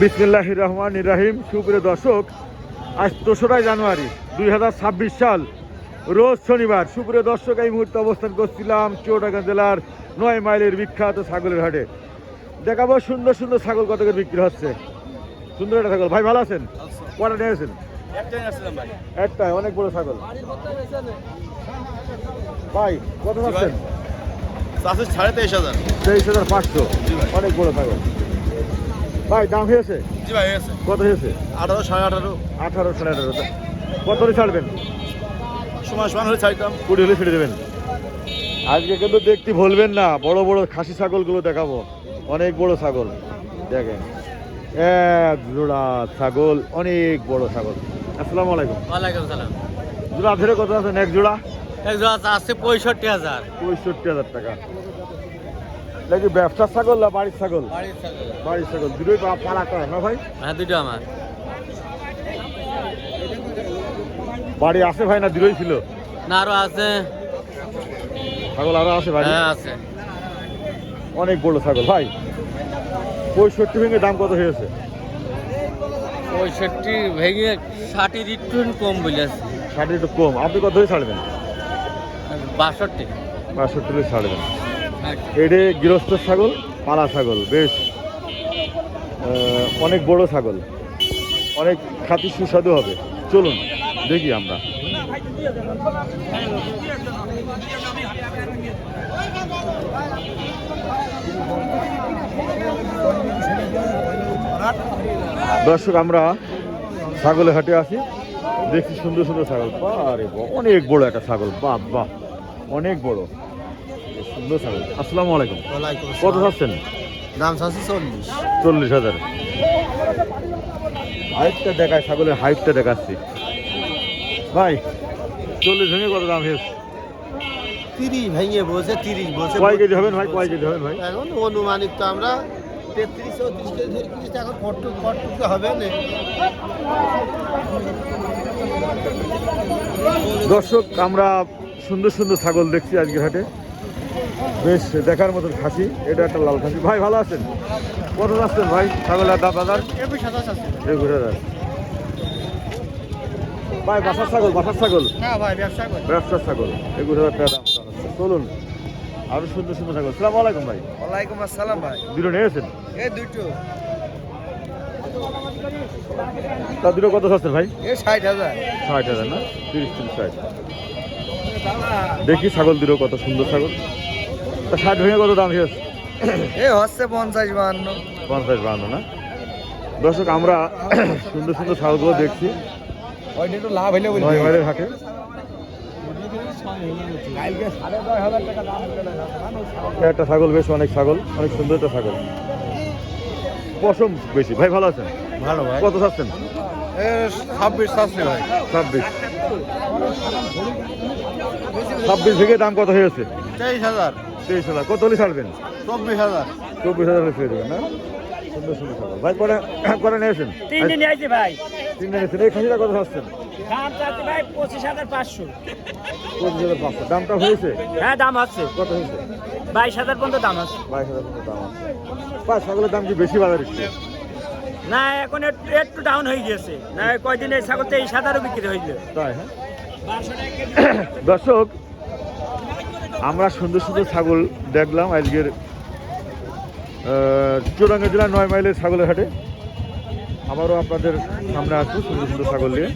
বিসমিল্লাহ রহমান রাহিম। সুপ্রিয় দর্শক আজ দোসরা জানুয়ারি দুই হাজার ছাব্বিশ সাল রোজ শনিবার। সুপ্রিয় দর্শক এই মুহূর্তে অবস্থান করছিলাম চৌটাকা জেলার নয় মাইলের বিখ্যাত ছাগলের হাটে। দেখাবো সুন্দর সুন্দর ছাগল কত করে বিক্রি হচ্ছে। সুন্দর একটা ছাগল। ভাই ভালো আছেন? কটা নিয়েছেন একটাই অনেক বড় ছাগল। ভাই কত পাচ্ছেন? সাড়ে তেইশ হাজার। তেইশ হাজার পাঁচশো। অনেক বড় ছাগল। ভাই দাম হয়েছে? জি ভাই হয়েছে। কত হয়েছে? আঠারো সাড়ে আঠারো। আঠারো সাড়ে আঠারো। কত করে ছাড়বেন? সময় সমান হলে ছাড়তাম। কুড়ি হলে ছেড়ে দেবেন। আজকে কিন্তু দেখতে ভুলবেন না বড় বড় খাসি ছাগলগুলো দেখাবো। অনেক বড় ছাগল। দেখেন এক জোড়া ছাগল অনেক বড় ছাগল। আসসালামু আলাইকুম। ওয়ালাইকুম সালাম। জোড়া ধরে কত আছেন এক জোড়া? একজন আছে পঁয়ষট্টি হাজার। পঁয়ষট্টি হাজার টাকা। নাকি ব্যবসার ছাগল না বাড়ির ছাগল? বাড়ির ছাগল। দুটোই পালা করা না ভাই? হ্যাঁ দুটো আমার। বাড়ি আছে ভাই না দুটোই ছিল? না আরও আছে। ছাগল আরও আছে ভাই হ্যাঁ আছে। অনেক বড় ছাগল ভাই। পঁয়ষট্টি ভেঙে দাম কত হয়েছে? পঁয়ষট্টি ভেঙে ষাটির একটু কম বলেছে ষাট একটু কম। আপনি কত ছাড়বেন? বাষট্টি। বাষট্টি ছাড়বেন। এডে গৃহস্থ ছাগল পালা ছাগল বেশ অনেক বড় ছাগল। অনেক খাতি সুস্বাদু হবে। চলুন দেখি আমরা। দর্শক আমরা ছাগলের হাটে আছি। দেখছি সুন্দর সুন্দর ছাগল। বাহ, অনেক বড় একটা ছাগল। বাহ বাহ অনেক বড়। সুন্দর ছাগল। আসসালামু আলাইকুম। কত চাচ্ছেন? দাম চাষে চল্লিশ। চল্লিশ হাজার। হাইটটা দেখায় ছাগলের হাইটটা দেখাচ্ছি। ভাই চল্লিশ ভেঙে কত দাম হয়েছে? তিরিশ ভেঙে বলছে তিরিশ বলছে। কয় কেজি হবেন ভাই? কয় কেজি হবেন ভাই? এখন অনুমানিক তো আমরা তেত্রিশ চৌত্রিশ কেজি ধরে এখন ফটটুক ফটটুক হবে না। দর্শক আমরা সুন্দর সুন্দর ছাগল দেখছি আজকের হাটে। বেশ দেখার মতন খাসি। এটা একটা লাল খাসি। ভাই ভালো আছেন? কত যাচ্ছেন ভাই? ছাগলের দাম বাজার? একুশ হাজার ভাই বাসার ছাগল বাসার ছাগল? হ্যাঁ ভাই ব্যবসার ছাগল। একুশ হাজার টাকা দাম চলুন আরও সুন্দর সুন্দর ছাগল। সালাম আলাইকুম ভাই। ওয়ালাইকুম আসসালাম ভাই। দুটো নিয়েছেন? এই দুটো। তা দুটো কত চাচ্ছেন ভাই? ষাট হাজার। ষাট হাজার না? তিরিশ তিরিশ ষাট। দেখি ছাগল দুটো কত সুন্দর ছাগল। ষাট ভেঙে কত দাম হয়েছে এ হচ্ছে পঞ্চাশ বাহান্ন। পঞ্চাশ বান্ন না? দর্শক আমরা সুন্দর সুন্দর ছাগলগুলো দেখছি। লাভ হইলে হাটে একটা ছাগল বেশ অনেক ছাগল অনেক সুন্দর একটা ছাগল। পশম বেশি। ভাই ভালো আছেন? ভালো ভাই। কত চাচ্ছেন? ছাব্বিশ চাষি ভাই। ছাব্বিশ। ছাব্বিশ থেকে দাম কত হয়েছে তেইশ হাজার। তেইশ হাজার। কত হলে ছাড়বেন? চব্বিশ হাজার। চব্বিশ হাজার ছেড়ে দেবেন না? সুন্দর সুন্দর ছাগল ভাই করে করে নিয়েছেন তিনটে নিয়ে আসছি ভাই। তিনটে নিয়েছেন এই খাসিটা কত চাচ্ছেন? দাম চাচ্ছি ভাই পঁচিশ হাজার পাঁচশো। পঁচিশ হাজার পাঁচশো। দামটা হয়েছে? হ্যাঁ দাম আছে। কত হয়েছে? বাইশ হাজার পর্যন্ত দাম আছে। বাইশ হাজার মতো দাম আছে। ছাগলের দাম কি বেশি বাজার না এখন একটু একটু ডাউন হয়ে গেছে না কয়দিন এই ছাগল তেইশ হাজারও বিক্রি হয়ে তাই হ্যাঁ। দর্শক আমরা সুন্দর সুন্দর ছাগল দেখলাম আজকের চুরাঙ্গা জেলার নয় মাইলের ছাগলের হাটে। আবারও আপনাদের সামনে আসব সুন্দর সুন্দর ছাগল নিয়ে।